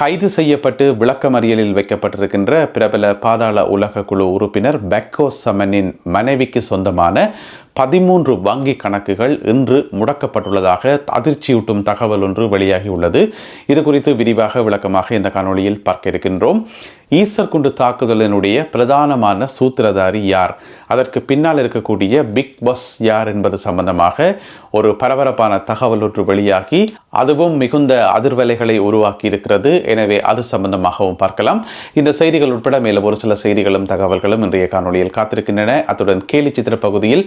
கைது செய்யப்பட்டு விளக்கமறியலில் வைக்கப்பட்டிருக்கின்ற பிரபல பாதாள உலக குழு உறுப்பினர் பெக்கோ சமனின் மனைவிக்கு சொந்தமான பதிமூன்று வங்கி கணக்குகள் இன்று முடக்கப்பட்டுள்ளதாக அதிர்ச்சியூட்டும் தகவல் ஒன்று வெளியாகியுள்ளது. இது குறித்து விரிவாக விளக்கமாக இந்த காணொளியில் பார்க்க இருக்கின்றோம். ஈஸ்டர் குண்டு தாக்குதலினுடைய பிரதானமான சூத்திரதாரி யார்? அதற்கு பின்னால் இருக்கக்கூடிய பிக் பாஸ் யார் என்பது சம்பந்தமாக ஒரு பரபரப்பான தகவல் ஒன்று வெளியாகி அதுவும் மிகுந்த அதிர்வலைகளை உருவாக்கி இருக்கிறது எனவே அது சம்பந்தமாகவும் பார்க்கலாம். இந்த செய்திகள் உட்பட மேலும் ஒரு சில செய்திகளும் தகவல்களும் இன்றைய காணொளியில் காத்திருக்கின்றன. அத்துடன் கேலி சித்திர பகுதியில்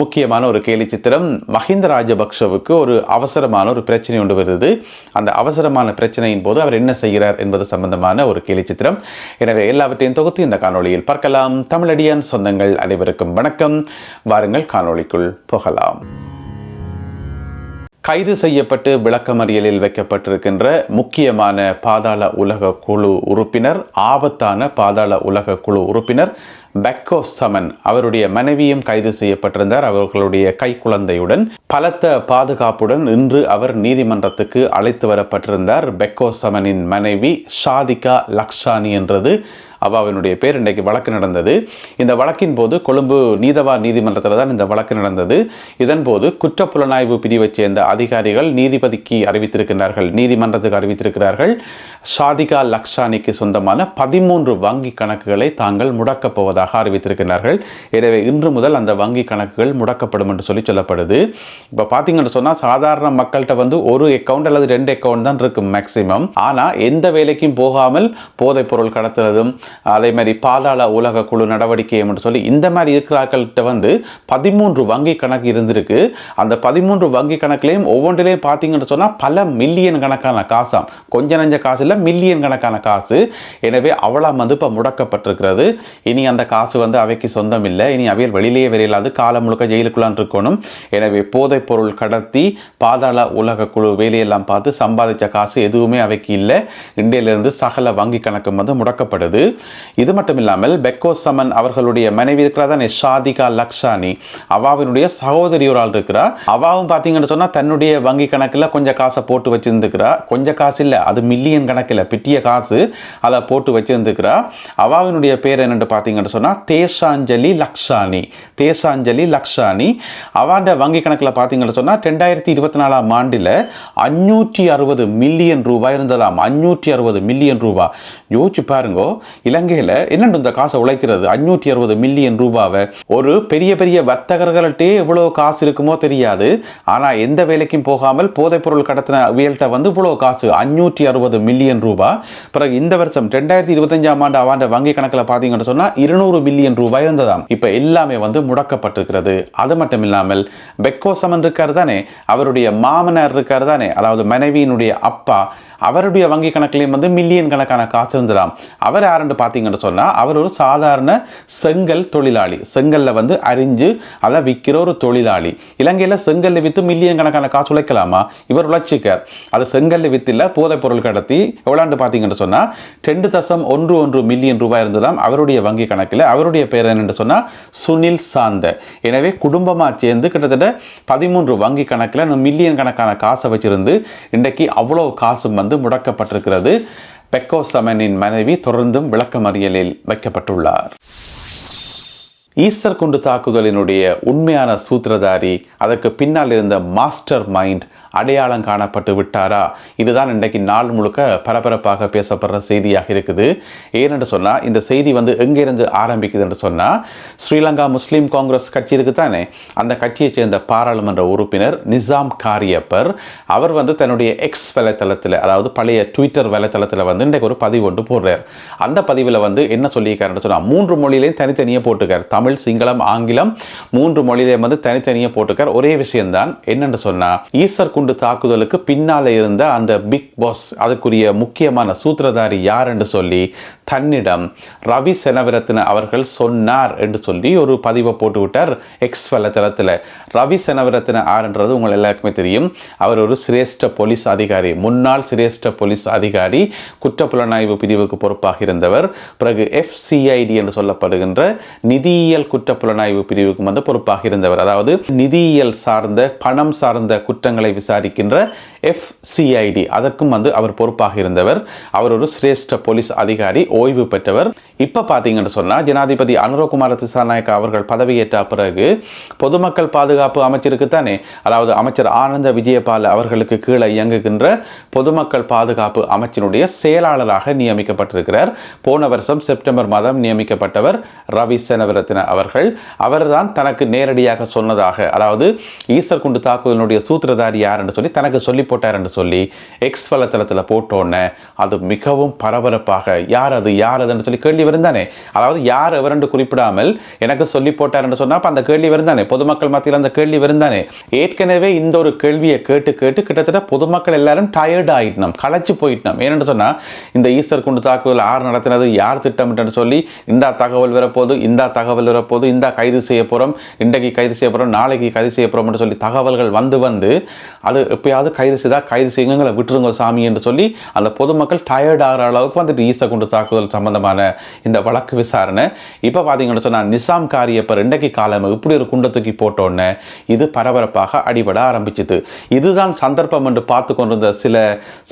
முக்கியமான ஒரு கேலி சித்திரம் மஹிந்த ராஜபக்ஷவுக்கு ஒரு அவசரமான ஒரு பிரச்சனை ஒன்று வருது. அந்த அவசரமான பிரச்சனையின் போது அவர் என்ன செய்கிறார் என்பது சம்பந்தமான ஒரு கேலி சித்திரம். எனவே எல்லாவற்றையும் தொகுத்து இந்த காணொளியில் பார்க்கலாம். தமிழடியான் சொந்தங்கள் அனைவருக்கும் வணக்கம். வாருங்கள் காணொளிக்குள் போகலாம். கைது செய்யப்பட்டு விளக்கமறியலில் வைக்கப்பட்டிருக்கின்ற முக்கியமான பாதாள உலக குழு உறுப்பினர் ஆபத்தான பாதாள உலக குழு உறுப்பினர் பெக்கோ சமன் அவருடைய மனைவியும் கைது செய்யப்பட்டிருந்தார். அவர்களுடைய கைக்குழந்தையுடன் பலத்த பாதுகாப்புடன் இன்று அவர் நீதிமன்றத்துக்கு அழைத்து வரப்பட்டிருந்தார். பெக்கோ சமனின் மனைவி ஷாதிகா லக்ஷானி என்றது அவாவினுடைய பேர். இன்றைக்கு வழக்கு நடந்தது. இந்த வழக்கின் போது கொழும்பு நீதவா நீதிமன்றத்தில் தான் இந்த வழக்கு நடந்தது. இதன்போது குற்றப்புலனாய்வு பிரிவைச் சேர்ந்த அதிகாரிகள் நீதிபதிக்கு அறிவித்திருக்கிறார்கள் நீதிமன்றத்துக்கு அறிவித்திருக்கிறார்கள். ஷாதிகா லக்ஷானிக்கு சொந்தமான பதிமூன்று வங்கி கணக்குகளை தாங்கள் முடக்கப் போவதாக அறிவித்திருக்கிறார்கள் எனவே இன்று முதல் அந்த வங்கி கணக்குகள் முடக்கப்படும் என்று சொல்லி சொல்லப்படுது. இப்போ பார்த்தீங்கன்னு சொன்னால் சாதாரண மக்கள்கிட்ட வந்து ஒரு அக்கௌண்ட் அல்லது ரெண்டு அக்கௌண்ட் தான் இருக்கும் மேக்சிமம் ஆனால் எந்த வேலைக்கும் போகாமல் போதைப் பொருள் கடத்துறதும் அதே மாதிரி பாதாள உலக குழு நடவடிக்கை என்று சொல்லி இந்த மாதிரி இருக்கிறார்கள்ட்ட வந்து பதிமூன்று வங்கி கணக்கு இருந்திருக்கு. அந்த பதிமூன்று வங்கி கணக்குலையும் ஒவ்வொன்றிலையும் பார்த்தீங்கன்னு சொன்னால் பல மில்லியன் கணக்கான காசாம் கொஞ்ச நஞ்ச காசு இல்லை மில்லியன் கணக்கான காசு. எனவே அவளாம் வந்து இப்போ முடக்கப்பட்டிருக்கிறது. இனி அந்த காசு வந்து அவைக்கு சொந்தம் இல்லை இனி அவையில் வெளியிலேயே வெளியில்லாது காலம் முழுக்க ஜெயிலுக்குள்ளான் இருக்கணும். எனவே போதைப் பொருள் கடத்தி பாதாள உலக குழு வேலையெல்லாம் பார்த்து சம்பாதிச்ச காசு எதுவுமே அவைக்கு இல்லை. இந்தியிலிருந்து சகல வங்கி கணக்கும் வந்து முடக்கப்படுது இது மட்டும் இல்லாமல் பெக்கோ சமன் அவர்களுடைய மனைவி இருக்கிறா தானே? ஷாதிகா லக்ஷானி. அவாவினுடைய சகோதரி ஒரு ஆள் இருக்கிறா அவாவும் பார்த்தீங்கன்னு சொன்னால் தன்னுடைய வங்கி கணக்கில் கொஞ்சம் காசை போட்டு வச்சிருந்துக்கிறா கொஞ்சம் காசு இல்லை அது மில்லியன் கணக்கில் பிட்டிய காசு அதை போட்டு வச்சிருந்துக்கிறா அவாவினுடைய பேர் என்னென்று பார்த்தீங்கன்னு சொன்னால் தேசாஞ்சலி லக்ஷானி தேசாஞ்சலி லக்ஷானி அவாண்ட வங்கி கணக்கில் பார்த்தீங்கன்னு சொன்னால் ரெண்டாயிரத்தி இருபத்தி நாலாம் ஆண்டில் அஞ்சூற்றி அறுபது மில்லியன் ரூபாய் இருந்ததாம். அஞ்சூற்றி அறுபது மில்லியன் ரூபாய் யோசிச்சு பாருங்கோ இலங்கையில் என்னென்று இந்த காசை உழைக்கிறது? அஞ்சூற்றி அறுபது மில்லியன் ரூபாவை. ஒரு பெரிய பெரிய வர்த்தகர்கள்ட்டே எவ்வளோ காசு இருக்குமோ தெரியாது. ஆனால் எந்த வேலைக்கும் போகாமல் போதைப்பொருள் கடத்தின வியல்கிட்ட வந்து இவ்வளோ காசு. அஞ்சூற்றி அறுபது மில்லியன் ரூபாய் பிறகு இந்த வருஷம் ரெண்டாயிரத்தி இருபத்தஞ்சாம் ஆண்டு அவாண்ட வங்கி கணக்கில் பார்த்தீங்கன்னு சொன்னால் இருநூறு மில்லியன் ரூபாய் இருந்ததாம். இப்போ எல்லாமே வந்து முடக்கப்பட்டிருக்கிறது. அது மட்டும் இல்லாமல் பெக்கோசமன் இருக்கார் தானே? அவருடைய மாமனார் இருக்கார் தானே? அதாவது மனைவியினுடைய அப்பா அவருடைய வங்கி கணக்கிலையும் வந்து மில்லியன் கணக்கான காசு இருந்ததாம். அவர் யாருன்னு பார்த்தீங்கன்னு சொன்னால் அவர் ஒரு சாதாரண செங்கல் தொழிலாளி. செங்கல்ல வந்து அறிஞ்சு அதை விற்கிற ஒரு தொழிலாளி. இலங்கையில் செங்கல்ல விற்று மில்லியன் கணக்கான காசு உழைக்கலாமா? இவர் உழைச்சிக்கார் அது செங்கல்ல வித்தில் போதைப் பொருள் கடத்தி எவ்வளோன்னு பார்த்தீங்கன்னு சொன்னால் ரெண்டு தசம் ஒன்று ஒன்று மில்லியன் ரூபாய் இருந்ததாம். அவருடைய வங்கி கணக்கில் அவருடைய பேர் என்னென்று சொன்னால் சுனில் சாந்த எனவே குடும்பமாக சேர்ந்து கிட்டத்தட்ட பதிமூன்று வங்கி கணக்கில் மில்லியன் கணக்கான காசை வச்சிருந்து இன்றைக்கு அவ்வளோ காசும் வந்து முடக்கப்பட்டிருக்கிறது. பெக்கோ சமனின் மனைவி தொடர்ந்தும் விளக்கமறியலில் வைக்கப்பட்டுள்ளார். ஈஸ்டர் குண்டு தாக்குதலினுடைய உண்மையான சூத்திரதாரி அதற்கு பின்னால் இருந்த மாஸ்டர் மைண்ட் அடையாளம் காணப்பட்டு விட்டாரா? இதுதான் இன்றைக்கு நாள் முழுக்க பரபரப்பாக பேசப்படுற செய்தியாக இருக்குது. ஏனென்று சொன்னால் இந்த செய்தி வந்து எங்கிருந்து ஆரம்பிக்குது என்று சொன்னால் ஸ்ரீலங்கா முஸ்லீம் காங்கிரஸ் கட்சி இருக்கு தானே அந்த கட்சியைச் சேர்ந்த பாராளுமன்ற உறுப்பினர் நிசாம் காரியப்பர் அவர் வந்து தன்னுடைய எக்ஸ் வலைத்தளத்தில் அதாவது பழைய ட்விட்டர் வலைத்தளத்தில் வந்து இன்றைக்கு ஒரு பதிவு ஒன்று போடுறார். அந்த பதிவில் வந்து என்ன சொல்லியிருக்காருன்னு சொன்னால் மூன்று மொழியிலையும் தனித்தனியாக போட்டுக்கார் தமிழ் சிங்களம் ஆங்கிலம் மூன்று மொழியிலையும் வந்து தனித்தனியாக போட்டுக்கார் ஒரே விஷயம்தான் என்னென்னு சொன்னால் ஈஸ்டர் குண்டு தாக்குதலுக்கு பின்னால் இருந்த அந்த பிக் பாஸ் அதுக்குரிய முக்கியமான சூத்திரதாரி யார் என்று சொல்லி தன்னிடம் ரவி செனவிரத்ன அவர்கள் சொன்னார் என்று சொல்லி ஒரு பதிவை போட்டு விட்டார் எக்ஸ் வலைத்தளத்தில். ரவி செனவிரத்ன ஆர்ன்றது உங்கள் எல்லாருக்குமே தெரியும். அவர் ஒரு சிரேஷ்ட போலீஸ் அதிகாரி முன்னாள் சிரேஷ்ட போலீஸ் அதிகாரி குற்றப்புலனாய்வு பிரிவுக்கு பொறுப்பாக இருந்தவர். பிறகு எஃப்சிஐடி என்று சொல்லப்படுகின்ற நிதியியல் குற்றப்புலனாய்வு பிரிவுக்கு வந்து பொறுப்பாக இருந்தவர். அதாவது நிதியியல் சார்ந்த பணம் சார்ந்த குற்றங்களை விசாரி விசாரிக்கின்ற எஃப்சிஐடி அதற்கும் வந்து அவர் பொறுப்பாக இருந்தவர். அவர் ஒரு சிரேஷ்ட போலீஸ் அதிகாரி ஓய்வு பெற்றவர். இப்போ பார்த்தீங்கன்னு சொன்னால் ஜனாதிபதி அனுரகுமார திசாநாயக்க அவர்கள் பதவியேற்ற பிறகு பொதுமக்கள் பாதுகாப்பு அமைச்சருக்கு தானே அதாவது அமைச்சர் ஆனந்த விஜயபால் அவர்களுக்கு கீழே இயங்குகின்ற பொதுமக்கள் பாதுகாப்பு அமைச்சினுடைய செயலாளராக நியமிக்கப்பட்டிருக்கிறார். போன வருஷம் செப்டம்பர் மாதம் நியமிக்கப்பட்டவர் ரவி செனவரத்தின அவர்கள். அவர்தான் தனக்கு நேரடியாக சொன்னதாக அதாவது ஈஸ்டர் குண்டு தாக்குதலினுடைய சூத்திரதாரி யார் என்று சொல்லி தனக்கு சொல்லி போட்டார் என்று சொல்லி எக்ஸ் வலைத்தளத்தில் போட்டோன்னே அது மிகவும் பரபரப்பாக யார் அது யார் அதுன்னு சொல்லி கேள்வி வருந்தானே அதாவது யார் எவர் என்று குறிப்பிடாமல் எனக்கு சொல்லி போட்டார் என்று சொன்னா அந்த கேள்வி வருந்தானே பொதுமக்கள் மத்தியில் அந்த கேள்வி வருந்தானே ஏற்கனவே இந்த ஒரு கேள்வியை கேட்டு கேட்டு கிட்டத்தட்ட பொதுமக்கள் எல்லாரும் டயர்ட் ஆயிட்டோம் களைச்சு போயிட்டோம். ஏன்னு சொன்னால் இந்த ஈஸ்டர் குண்டு தாக்குதல் யார் நடத்தினது யார் திட்டமிட்டு சொல்லி இந்த தகவல் வரப்போது இந்த தகவல் வரப்போது இந்த கைது செய்ய போகிறோம் இன்றைக்கு கைது செய்ய போகிறோம் நாளைக்கு கைது செய்ய போகிறோம்னு சொல்லி தகவல்கள் வந்து வந்து அது எப்பயாவது கைது செய்தால் கைது செய்யுங்களை விட்டுருங்க சாமி என்று சொல்லி அந்த பொதுமக்கள் டயர்ட் ஆகிற அளவுக்கு வந்துட்டு ஈசை குண்டு தாக்குதல் சம்பந்தமான இந்த வழக்கு விசாரணை. இப்போ பார்த்தீங்கன்னு சொன்னால் நிசாம் காரியப்பர் இன்றைக்கு காலம் இப்படி ஒரு குண்டத்துக்கு தூக்கி போட்டோன்னே இது பரபரப்பாக அடிபட ஆரம்பிச்சுது. இதுதான் சந்தர்ப்பம் என்று பார்த்து கொண்டிருந்த சில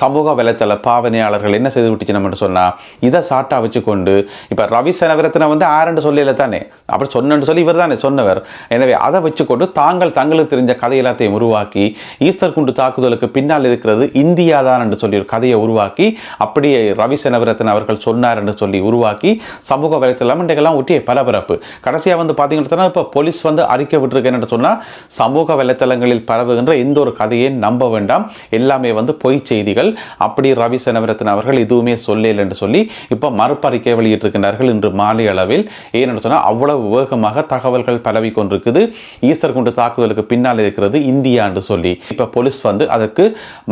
சமூக வலைத்தள பாவனையாளர்கள் என்ன செய்து விட்டுச்சுன்னு சொன்னால் இதை சாட்டா வச்சுக்கொண்டு இப்போ ரவி செனவிரத்தின வந்து ஆரண்டு சொல்லல தானே? அப்படி சொன்னு சொல்லி இவர் தானே சொன்னவர். எனவே அதை வச்சுக்கொண்டு தாங்கள் தங்களுக்கு தெரிஞ்ச கதை எல்லாத்தையும் உருவாக்கி ஈஸ்டர் குண்டு தாக்குதலுக்கு பின்னால் இருக்கிறது இந்தியா தான் என்று சொல்லி ஒரு கதையை உருவாக்கி அப்படியே ரவி செனவிரத்தன் அவர்கள் சொன்னார் என்று சொல்லி உருவாக்கி சமூக வலைத்தளம் இன்றைக்கெல்லாம் ஒட்டிய பரபரப்பு. கடைசியாக வந்து பார்த்தீங்கன்னா இப்போ போலீஸ் வந்து அறிக்கை விட்டுருக்கேன்னு சொன்னால் சமூக வலைத்தளங்களில் பரவுகின்ற எந்த ஒரு கதையை நம்ப வேண்டாம். எல்லாமே வந்து பொய் செய்திகள். அப்படி ரவி செனவிரத்தன் அவர்கள் எதுவுமே சொல்லல என்று சொல்லி இப்போ மறுப்பறிக்கை வெளியிட்டிருக்கிறார்கள் இன்று மாலை அளவில். ஏன்னு சொன்னால் அவ்வளவு வேகமாக தகவல்கள் பரவி கொண்டிருக்குது ஈஸ்டர் குண்டு தாக்குதலுக்கு பின்னால் இருக்கிறது இந்தியா என்று சொல்லி. இப்போ போலீஸ் வந்து அதற்கு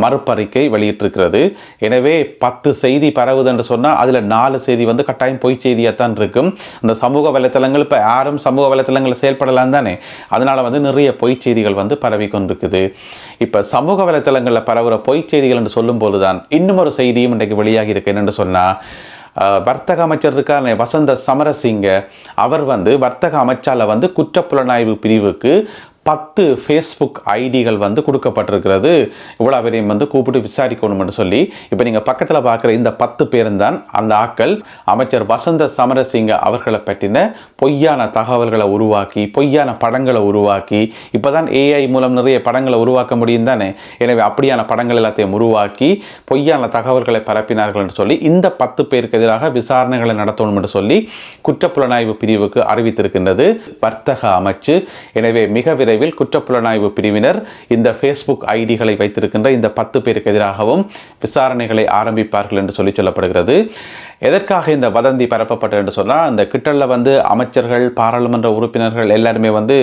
மறுப்பறிக்கை வெளியிட்டிருக்கிறது. எனவே பத்து செய்தி பரவுது என்று சொன்னால் அதில் நாலு செய்தி வந்து கட்டாயம் பொய் செய்தியாக தான் இருக்கும். இந்த சமூக வலைத்தளங்கள் இப்போ யாரும் சமூக வலைத்தளங்களில் செயல்படலாம் தானே? அதனால் வந்து நிறைய பொய் செய்திகள் வந்து பரவி கொண்டிருக்குது. இப்போ சமூக வலைத்தளங்களில் பரவுகிற பொய் செய்திகள் என்று சொல்லும்போது தான் இன்னும் ஒரு செய்தியும் இன்றைக்கு வெளியாகி இருக்கு. என்னென்னு சொன்னால் வர்த்தக அமைச்சர் இருக்கார் வசந்த சமரசிங்க. அவர் வந்து வர்த்தக அமைச்சால வந்து குற்றப்புலனாய்வு பிரிவுக்கு பத்து ஃபேஸ்புக் ஐடிகள் வந்து கொடுக்கப்பட்டிருக்கிறது. இவ்வளோ பேரையும் வந்து கூப்பிட்டு விசாரிக்கணும்னு சொல்லி இப்போ நீங்கள் பக்கத்தில் பார்க்குற இந்த பத்து பேரும் தான் அந்த ஆட்கள் அமைச்சர் வசந்த சமரசிங்க அவர்களை பற்றின பொய்யான தகவல்களை உருவாக்கி பொய்யான படங்களை உருவாக்கி இப்போ தான் ஏஐ மூலம் நிறைய படங்களை உருவாக்க முடியும் தானே? எனவே அப்படியான படங்கள் எல்லாத்தையும் உருவாக்கி பொய்யான தகவல்களை பரப்பினார்கள் என்று சொல்லி இந்த பத்து பேருக்கு எதிராக விசாரணைகளை நடத்தணும் என்று சொல்லி குற்றப்புலனாய்வு பிரிவுக்கு அறிவித்திருக்கின்றது வர்த்தக அமைச்சு. எனவே மிக விரைவில் குற்றப்புலனாய்வு பிரிவினர் இந்த ஃபேஸ்புக் ஐடிகளை வைத்திருக்கின்ற இந்த பத்து பேருக்கு எதிராகவும் விசாரணைகளை ஆரம்பிப்பார்கள் என்று சொல்லி சொல்லப்படுகிறது. எதற்காக இந்த வதந்தி பரப்பப்பட்டது என்று சொன்னால் இந்த கிட்டலில் வந்து அமைச்சர்கள் பாராளுமன்ற உறுப்பினர்கள் எல்லாருமே வந்து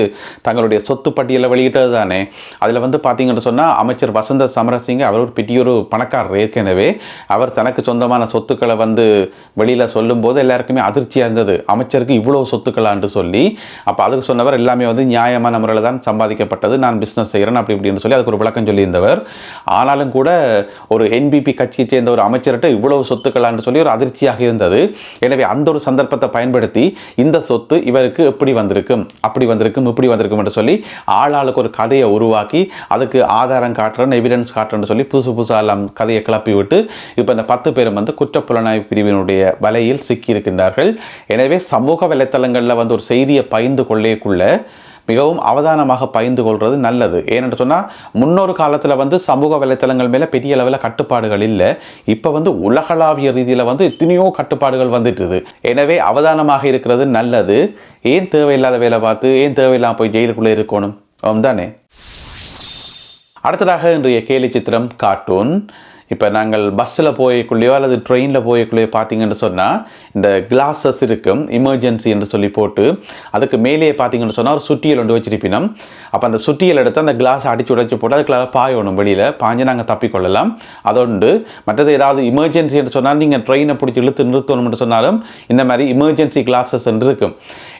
தங்களுடைய சொத்து பட்டியலை வெளியிட்டது தானே. அதில் வந்து பார்த்தீங்கன்னு சொன்னால் அமைச்சர் வசந்த சமரசிங்க அவர் ஒரு பெரிய பணக்காரர் ஏற்கனவே. அவர் தனக்கு சொந்தமான சொத்துக்களை வந்து வெளியில் சொல்லும்போது எல்லாருக்குமே அதிர்ச்சியாக இருந்தது. அமைச்சருக்கு இவ்வளோ சொத்துக்களான்னு சொல்லி அப்போ அதுக்கு சொன்னவர் எல்லாமே வந்து நியாயமான முறையில் தான் சம்பாதிக்கப்பட்டது நான் பிஸ்னஸ் செய்கிறேன் அப்படி இப்படின்னு சொல்லி அதுக்கு ஒரு விளக்கம் சொல்லியிருந்தவர். ஆனாலும் கூட ஒரு என்பிபி கட்சியை சேர்ந்த ஒரு அமைச்சர்கிட்ட இவ்வளவு சொத்துக்களான்னு சொல்லி ஒரு அதிர்ச்சியாக இருந்தது. எனவே அந்த ஒரு சந்தர்ப்பத்தை பயன்படுத்தி இந்த சொத்து இவருக்கு எப்படி வந்திருக்கும் அப்படி வந்திருக்கும் இப்படி வந்திருக்கும் என்று சொல்லி ஆளாளுக்கு ஒரு கதையை உருவாக்கி அதுக்கு ஆதாரம் காட்டுறேன் எவிடன்ஸ் காட்டுறேன்னு சொல்லி புதுசு புதுசாக எல்லாம் கதையை கிளப்பி விட்டு இப்போ இந்த பத்து பேரும் வந்து குற்றப்புலனாய்வு பிரிவினுடைய வலையில் சிக்கியிருக்கின்றார்கள். எனவே சமூக வலைத்தளங்களில் வந்து ஒரு செய்தியை பகிர்ந்து கொள்ளேக்குள்ள மிகவும் அவதானமாக பகிர்ந்து கொள்வது நல்லது. ஏனென்று சொன்னால் முன்னொரு காலத்தில் வந்து சமூக வலைத்தளங்கள் மேலே பெரிய அளவில் கட்டுப்பாடுகள் இல்லை. இப்போ வந்து உலகளாவிய ரீதியில் வந்து எத்தனையோ கட்டுப்பாடுகள் வந்துட்டுது. எனவே அவதானமாக இருக்கிறது நல்லது. ஏன் தேவையில்லாத வேலை பார்த்து ஏன் தேவையில்லாமல் போய் ஜெயிலுக்குள்ளே இருக்கணும்? தானே அடுத்ததாக இன்றைய கேலி சித்திரம் கார்ட்டூன். இப்போ நாங்கள் பஸ்ஸில் போயக்குள்ளேயோ அல்லது ட்ரெயினில் போயக்குள்ளேயோ பார்த்தீங்கன்னு சொன்னால் இந்த கிளாஸஸ் இருக்கும் எமர்ஜென்சி என்று சொல்லி போட்டு அதுக்கு மேலேயே பார்த்தீங்கன்னு சொன்னால் ஒரு சுட்டியல் ஒன்று வச்சிருப்பினோம். அப்போ அந்த சுட்டியல் எடுத்து அந்த கிளாஸ் அடிச்சு உடைச்சு போட்டு அதுக்குள்ள பாயணும் வெளியில் பாஞ்சு நாங்கள் தப்பிக்கொள்ளலாம் அதோண்டு மற்றது ஏதாவது எமர்ஜென்சி என்று சொன்னால் நீங்கள் ட்ரெயினை பிடிச்சி இழுத்து நிறுத்தணும்னு சொன்னாலும் இந்த மாதிரி எமர்ஜென்சி கிளாஸஸ் என்று இருக்கும்.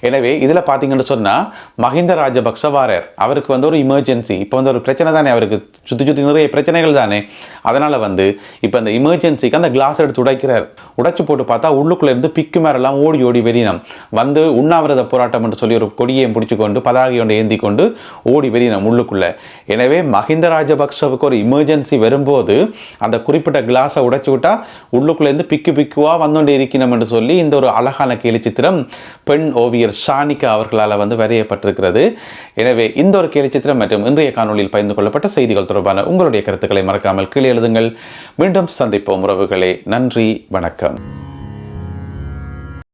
எனவே இதில் பார்த்தீங்கன்னு சொன்னால் மஹிந்த ராஜபக்ச வாரர் அவருக்கு வந்து ஒரு எமர்ஜென்சி இப்போ வந்து ஒரு பிரச்சனை தானே அவருக்கு சுற்றி சுற்றி நிறைய பிரச்சனைகள் தானே. அதனால் வந்து வந்து இப்போ அந்த எமர்ஜென்சிக்கு அந்த கிளாஸ் எடுத்து உடைக்கிறார். உடைச்சு போட்டு பார்த்தா உள்ளுக்குள்ளே இருந்து பிக்கு மேரெல்லாம் ஓடி ஓடி வெறினம் வந்து உண்ணாவிரத போராட்டம் என்று சொல்லி ஒரு கொடியை பிடிச்சு கொண்டு பதாகை ஒன்று ஏந்தி கொண்டு ஓடி வெறினம் உள்ளுக்குள்ளே. எனவே மஹிந்த ராஜபக்சவுக்கு ஒரு எமர்ஜென்சி வரும்போது அந்த குறிப்பிட்ட கிளாஸை உடைச்சு விட்டா உள்ளுக்குள்ளேருந்து பிக்கு பிக்குவாக வந்துகொண்டே இருக்கணும் என்று சொல்லி இந்த ஒரு அழகான கேலிச்சித்திரம் பெண் ஓவியர் ஷானிகா அவர்களால் வந்து வரையப்பட்டிருக்கிறது. எனவே இந்த ஒரு கேலிச்சித்திரம் மற்றும் இன்றைய காணொலியில் பகிர்ந்து கொள்ளப்பட்ட செய்திகள் தொடர்பான உங்களுடைய கருத்துக்களை மறக்காமல் கீழே எழுதுங்கள். மீண்டும் சந்திப்போம் உறவுகளே. நன்றி வணக்கம்.